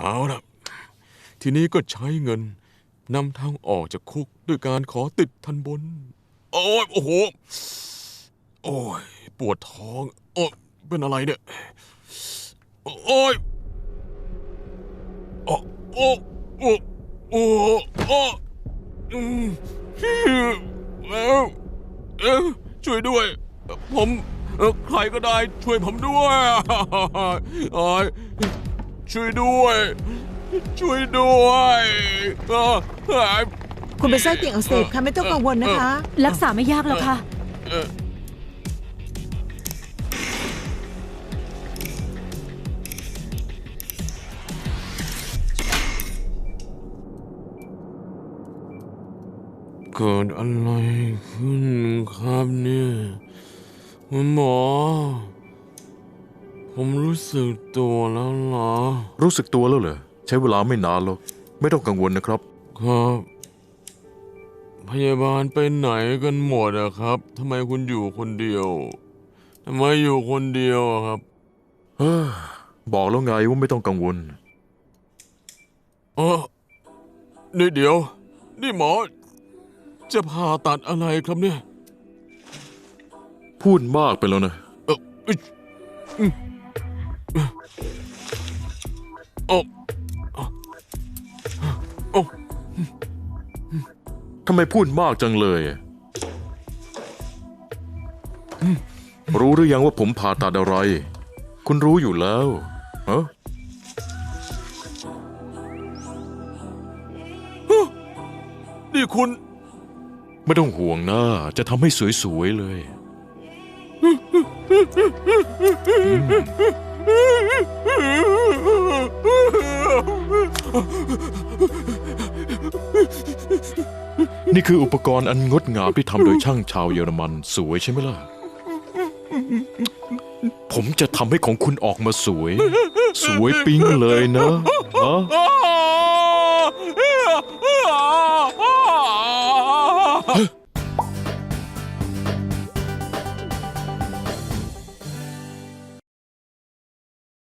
เอาละทีนี้ก็ใช้เงินนำทางออกจากคุกด้วยการขอติดทันบน โอ้ยโอ้โห โอ้ย ปวดท้อง โอ้ยเป็นอะไรเนี่ย โอ้ย โอ้โอ้โอ้โอ้โอ้อืมเอ้าเอ้าช่วยด้วย ผมเอ่อใครก็ได้ช่วยผมด้วยอ้ย ช่วยด้วย ช่วยด้วยเอ่อเอ่อคุณเป็นไส้ติ่งอักเสบค่ะไม่ต้องกังวลนะคะ รักษาไม่ยากแล้วค่ะเอ่อเกิดอะไรขึ้นครับเนี่ย คุณหมอ ผมรู้สึกตัวแล้วเหรอ รู้สึกตัวแล้วเหรอ ใช้เวลาไม่นานหรอก ไม่ต้องกังวลนะครับ ครับ พยาบาลไปไหนกันหมดอะครับทำไมคุณอยู่คนเดียวทำไมอยู่คนเดียวอะครับเฮ้อบอกแล้วไงว่าไม่ต้องกังวล เออนี่เดี๋ยว นี่หมอ จะผ่าตัดอะไรครับเนี่ย พูดมากไปแล้วนะ เอออิ๊ยอืม โอ้โอ้ทำไมพูดมากจังเลยรู้หรือยังว่าผมผ่าตัดอะไร คุณรู้อยู่แล้วเออนี่คุณ ไม่ต้องห่วงนะ จะทำให้สวย ๆ เลย นี่คืออุปกรณ์อันงดงามที่ทำโดยช่างชาวเยอรมันสวยใช่ไหมล่ะ ผมจะทำให้ของคุณออกมาสวย สวยปิ๊งเลยนะฮะ